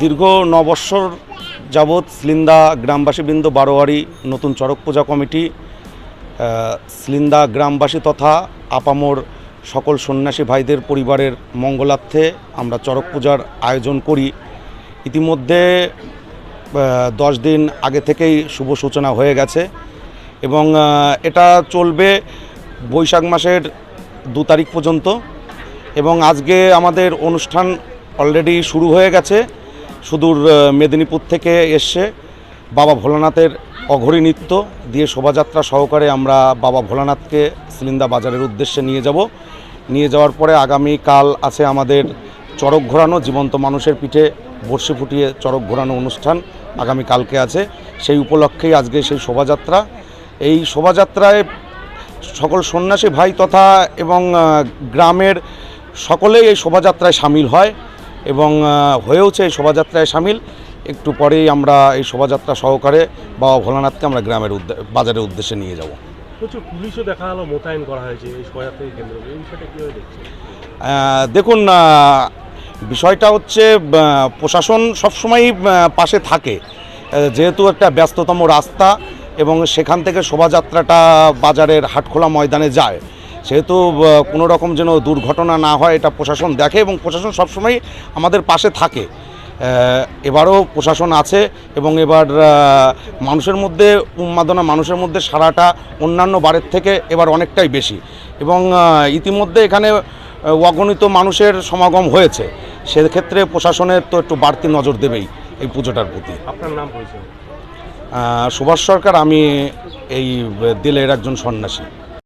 দীর্ঘ ন বৎসর যাবৎ স্লিন্দা গ্রামবাসীবৃন্দ বারোয়ারি নতুন চড়ক পূজা কমিটি স্লিন্দা গ্রামবাসী তথা আপামোর সকল সন্ন্যাসী ভাইদের পরিবারের মঙ্গলার্থে আমরা চড়ক পূজার আয়োজন করি। ইতিমধ্যে দশ দিন আগে থেকেই শুভ সূচনা হয়ে গেছে এবং এটা চলবে বৈশাখ মাসের দু তারিখ পর্যন্ত এবং আজকে আমাদের অনুষ্ঠান অলরেডি শুরু হয়ে গেছে। সুদূর মেদিনীপুর থেকে এসছে বাবা ভোলানাথের অঘরী নৃত্য। দিয়ে শোভাযাত্রা সহকারে আমরা বাবা ভোলানাথকে সিলিন্দা বাজারের উদ্দেশ্যে নিয়ে যাব। নিয়ে যাওয়ার পরে আগামী কাল আছে আমাদের চড়ক ঘোরানো, জীবন্ত মানুষের পিঠে বর্ষি ফুটিয়ে চড়ক ঘোরানো অনুষ্ঠান আগামী কালকে আছে। সেই উপলক্ষেই আজকে সেই শোভাযাত্রা। এই শোভাযাত্রায় সকল সন্ন্যাসী, ভাই তথা এবং গ্রামের সকলেই এই শোভাযাত্রায় সামিল হয়। এবং হয়েওছে এই শোভাযাত্রায় সামিল। একটু পরেই আমরা এই শোভাযাত্রা সহকারে বাবা ভোলানাথকে আমরা গ্রামের বাজারের উদ্দেশ্যে নিয়ে যাব। প্রচুর পুলিশও দেখা গেলো মোতায়েন করা হয়েছে এই শোভাযাত্রাকে কেন্দ্র করে এই বিষয়টা কীভাবে দেখছেন? দেখুন বিষয়টা হচ্ছে প্রশাসন সবসময়ই পাশে থাকে। যেহেতু একটা ব্যস্ততম রাস্তা এবং সেখান থেকে শোভাযাত্রাটা বাজারের হাটখোলা ময়দানে যায় সেহেতু কোনো রকম যেন দুর্ঘটনা না হয় এটা প্রশাসন দেখে এবং প্রশাসন সবসময় আমাদের পাশে থাকে। এবারও প্রশাসন আছে এবং এবার মানুষের মধ্যে উন্মাদনা মানুষের মধ্যে সারাটা অন্যান্য বারের থেকে এবার অনেকটাই বেশি। এবং ইতিমধ্যে এখানে অগণিত মানুষের সমাগম হয়েছে। সেক্ষেত্রে প্রশাসনের তো একটু বাড়তি নজর দেবেই এই পুজোটার প্রতি। আপনার নাম পরিচয়? সুভাষ সরকার আমি এই দিলের একজন সন্ন্যাসী।